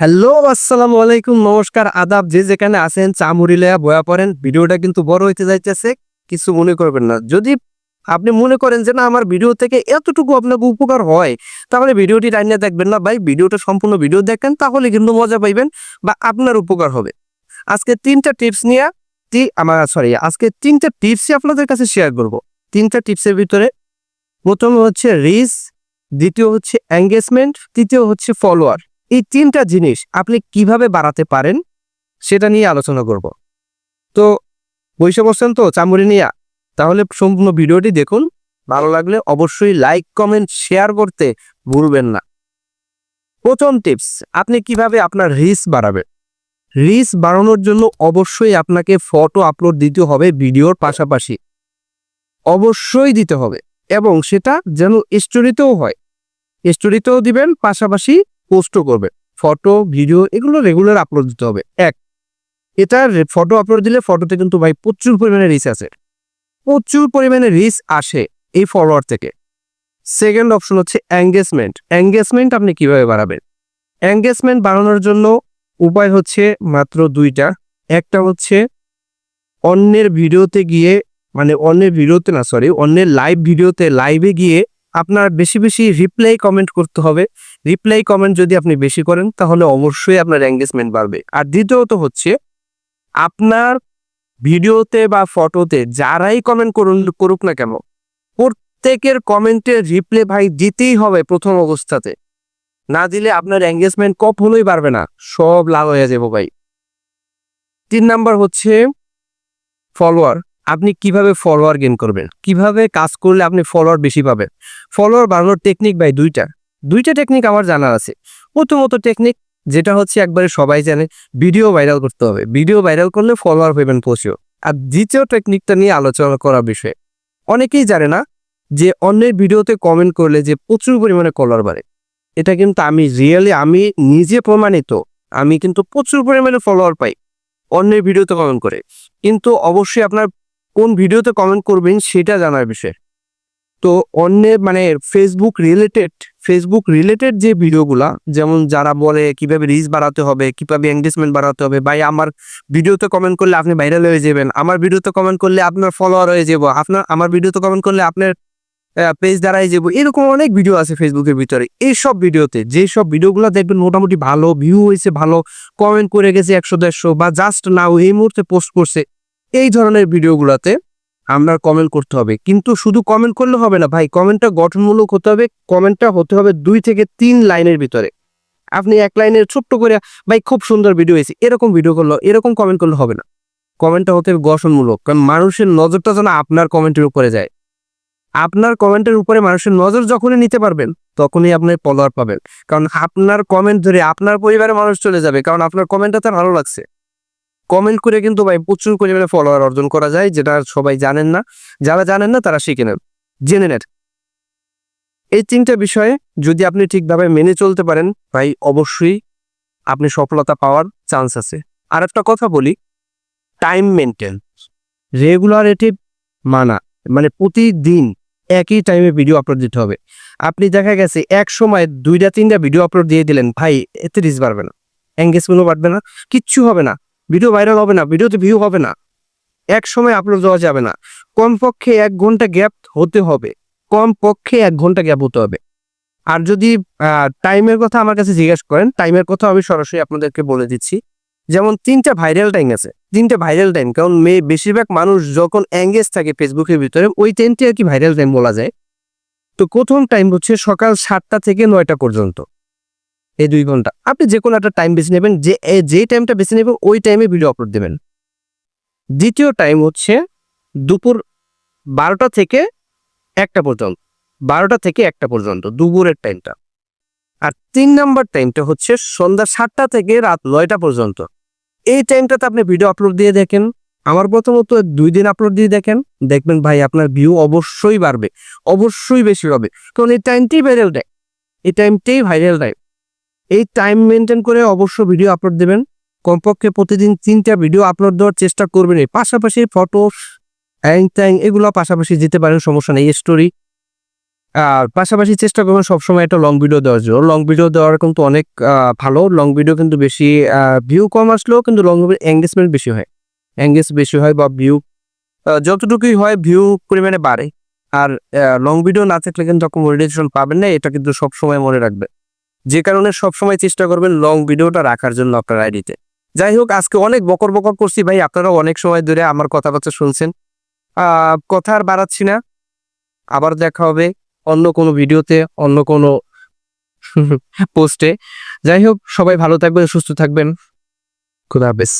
Hello, আসসালামু আলাইকুম। নমস্কার, আদাব। যে যেখানে আছেন চামুড়ি লয়া বয়া পড়েন। ভিডিওটা কিন্তু বড় হইতে যাইতেছে, কিছু মনে করবেন না। যদি আপনি মনে করেন যে, না, আমার ভিডিও থেকে এতটুকু আপনাকে উপকার হয়, তাহলে ভিডিওটি টাইনে দেখবেন না। ভাই, ভিডিওটা সম্পূর্ণ ভিডিও দেখেন, তাহলে কিন্তু মজা পাইবেন বা আপনার উপকার হবে। আজকে তিনটা টিপস নিয়ে আমার, সরি, আজকে তিনটা টিপসই আপনাদের কাছে শেয়ার করব। তিনটা টিপসের ভিতরে প্রথম হচ্ছে রিস দ্বিতীয় হচ্ছে এঙ্গেজমেন্ট, তৃতীয় হচ্ছে ফলোয়ার। এই তিনটা জিনিস আপনি কীভাবে বাড়াতে পারেন সেটা নিয়ে আলোচনা করব। তো বসে বসছেন তো, চামড়ি নিয়ে। তাহলে সম্পূর্ণ ভিডিওটি দেখুন। ভালো লাগলে অবশ্যই লাইক কমেন্ট শেয়ার করতে ভুলবেন না। প্রথম টিপস আপনি কীভাবে আপনার রিস বাড়াবেন? রিস বাড়ানোর জন্য অবশ্যই আপনাকে ফটো আপলোড দিতে হবে ভিডিওর পাশাপাশি। অবশ্যই দিতে হবে এবং সেটা যেন স্টোরিতেও হয়। স্টোরিতেও দিবেন, পাশাপাশি পোস্টও করবে। ফটো ভিডিও এগুলো রেগুলার আপলোড দিতে হবে। এক, এটা ফটো আপলোড দিলে ফটোতে কিন্তু ভাই প্রচুর পরিমাণে রিচ আছে প্রচুর পরিমাণে রিচ আসে এই ফলোয়ার থেকে। সেকেন্ড অপশন হচ্ছে অ্যাঙ্গেজমেন্ট অ্যাঙ্গেজমেন্ট আপনি কীভাবে বাড়াবেন? অ্যাঙ্গেজমেন্ট বাড়ানোর জন্য উপায় হচ্ছে মাত্র দুইটা। একটা হচ্ছে অন্যের ভিডিওতে গিয়ে মানে অন্যের ভিডিওতে না সরি অন্যের লাইভ ভিডিওতে লাইভে গিয়ে আপনার বেশি বেশি রিপ্লাই কমেন্ট করতে হবে। রিপ্লাই কমেন্ট যদি আপনি বেশি করেন, তাহলে অবশ্যই আপনার এঙ্গেজমেন্ট বাড়বে। আর দ্বিতীয়ত হচ্ছে, আপনার ভিডিওতে বা ফটোতে যারাই কমেন্ট করুন, করুক না কেন, প্রত্যেকের কমেন্টের রিপ্লে ভাই দিতেই হবে প্রথম অবস্থাতে। না দিলে আপনার এঙ্গেজমেন্ট কখনোই বাড়বে না। সব লাভ হয়ে যাব ভাই। তিন নাম্বার হচ্ছে ফলোয়ার আপনি কীভাবে ফলোয়ার গেন করবেন? কীভাবে কাজ করলে আপনি ফলোয়ার বেশি পাবেন? ফলোয়ার বাড়ানোর টেকনিক ভাই দুইটা। দুইটা টেকনিক আমার জানার আছে। প্রথমত টেকনিক যেটা হচ্ছে একবারে সবাই জানে ভিডিও ভাইরাল করতে হবে। ভিডিও ভাইরাল করলে ফলোয়ার পাবেন প্রচুর। আর দ্বিতীয় টেকনিকটা নিয়ে আলোচনা করার বিষয়ে। অনেকেই জানে না যে অন্যের ভিডিওতে কমেন্ট করলে যে প্রচুর পরিমাণে কলার বাড়ে। এটা কিন্তু আমি রিয়েলি আমি নিজে প্রমাণিত। আমি কিন্তু প্রচুর পরিমাণে ফলোয়ার পাই অন্যের ভিডিওতে কমেন্ট করে। কিন্তু অবশ্যই আপনার কোন ভিডিওতে কমেন্ট করবেন সেটা জানার বিষয়। তো অন্যের মানে ফেসবুক রিলেটেড ফেসবুক রিলেটেড যে ভিডিওগুলা, যেমন যারা বলে কীভাবে রিচ বাড়াতে হবে, কীভাবে এঙ্গেজমেন্ট বাড়াতে হবে, ভাই আমার ভিডিওতে কমেন্ট করলে আপনি ভাইরাল হয়ে যাবেন, আমার ভিডিওতে কমেন্ট করলে আপনার ফলোয়ার হয়ে যাব, আপনার, আমার ভিডিওতে কমেন্ট করলে আপনার পেজ দাঁড়ায় যাব, এরকম অনেক ভিডিও আছে ফেসবুকের ভিতরে। এইসব ভিডিওতে যেসব ভিডিওগুলো দেখবেন মোটামুটি ভালো ভিউ হয়েছে ভালো কমেন্ট করে গেছে একশো দেড়শো বা জাস্ট নাও এই মুহূর্তে পোস্ট করছে, এই ধরনের ভিডিওগুলোতে আমরা কমেন্ট করতে হবে। কিন্তু শুধু কমেন্ট করলে হবে না ভাই কমেন্টটা গঠনমূলক হতে হবে। কমেন্টটা হতে হবে দুই থেকে তিন লাইনের ভিতরে। আপনি এক লাইনের ছোট্ট করে, ভাই, খুব সুন্দর ভিডিও হয়েছে। এরকম ভিডিও করল, এরকম কমেন্ট করলে হবে না। কমেন্টটা হতে হবে গঠনমূলক, কারণ মানুষের নজরটা যেন আপনার কমেন্টের উপরে যায়। আপনার কমেন্টের উপরে মানুষের নজর যখনই নিতে পারবেন, তখনই আপনি ফলোয়ার পাবেন। কারণ আপনার কমেন্ট ধরে আপনার পরিবারের মানুষ চলে যাবে, কারণ আপনার কমেন্টটা তার ভালো লাগছে। কমেন্ট করে কিন্তু ভাই প্রচুর পরিমাণে ফলোয়ার অর্জন করা যায়, যেটা সবাই জানেন না। যারা জানেন না, তারা শিখে নেন। জেনে নেন। এই তিনটা বিষয়ে যদি আপনি ঠিকভাবে মেনে চলতে পারেন, ভাই অবশ্যই আপনি সফলতা পাওয়ার চান্স আছে। আর একটা কথা বলি টাইম মেনটেন রেগুলারেটিভ মানা মানে প্রতিদিন একই টাইমে ভিডিও আপলোড দিতে হবে। আপনি দেখা গেছে এক সময় দুইটা, তিনটা ভিডিও আপলোড দিয়ে দিলেন, ভাই এতে রিস বাড়বে না এঙ্গেজমেন্টও বাড়বে না, কিচ্ছু হবে না। ভিডিও ভাইরাল হবে না, ভিডিওতে ভিউ হবে না। এক সময় আপলোড দেওয়া যাবে না। কমপক্ষে এক ঘণ্টা গ্যাপ হতে হবে। কম পক্ষে এক ঘণ্টা গ্যাপ হতে হবে। আর যদি টাইমের কথা আমার কাছে জিজ্ঞেস করেন টাইমের কথা আমি সরাসরি আপনাদেরকে বলে দিচ্ছি। যেমন তিনটা ভাইরাল টাইম আছে। তিনটা ভাইরাল টাইম কারণ মেয়ে বেশিরভাগ মানুষ যখন এঙ্গেজ থাকে ফেসবুকের ভিতরে, ওই টাইমটি আর কি ভাইরাল টাইম বলা যায়। তো প্রথম টাইম হচ্ছে সকাল সাতটা থেকে নয়টা পর্যন্ত। এই দুই ঘণ্টা। আপনি যে কোনো একটা টাইম বেছে নেবেন, যে যে টাইমটা বেছে নেবেন, ওই টাইমে ভিডিও আপলোড দেবেন। দ্বিতীয় টাইম হচ্ছে দুপুর বারোটা থেকে একটা পর্যন্ত, বারোটা থেকে একটা পর্যন্ত, দুপুরের টাইমটা আর তিন নাম্বার টাইমটা হচ্ছে সন্ধ্যা সাতটা থেকে রাত নয়টা পর্যন্ত। এই টাইমটাতে আপনি ভিডিও আপলোড দিয়ে দেখেন। আমার প্রথমত দুই দিন আপলোড দিয়ে দেখেন। দেখবেন ভাই, আপনার ভিউ অবশ্যই বাড়বে, অবশ্যই বেশি হবে। কারণ এই টাইমটাই ভাইরাল টাইম এই টাইমটাই ভাইরাল টাইম এই টাইম মেনটেন করে অবশ্য ভিডিও আপলোড দেবেন। কমপক্ষে প্রতিদিন তিনটা ভিডিও আপলোড দেওয়ার চেষ্টা করবেন। পাশাপাশি ফটো অ্যাং ট্যাং এগুলো পাশাপাশি দিতে পারেন, সমস্যা নেই স্টোরি আর পাশাপাশি চেষ্টা করবেন সবসময় একটা লং ভিডিও দেওয়ার জন্য। লং ভিডিও দেওয়ার কিন্তু অনেক ভালো। লং ভিডিও কিন্তু বেশি ভিউ কম আসলেও কিন্তু লং ভিডিও এঙ্গেজমেন্ট বেশি হয়। এঙ্গেজ বেশি হয় বা ভিউ যতটুকুই হয় ভিউ পরিমাণে বাড়ে। আর লং ভিডিও না থাকলে কিন্তু মনিটাইজেশন পাবেন না। এটা কিন্তু সবসময় মনে রাখবেন। যে কারণে সবসময় চেষ্টা করবেন লং ভিডিওটা রাখার জন্য আপনার আইডিতে যাই হোক, আজকে অনেক বকর বকর করছি ভাই আপনারা অনেক সময় ধরে আমার কথাবার্তা শুনছেন। কথা আর বাড়াচ্ছি না। আবার দেখা হবে অন্য কোনো ভিডিওতে, অন্য কোনো পোস্টে। যাই হোক, সবাই ভালো থাকবেন, সুস্থ থাকবেন। খুদা হাফেজ।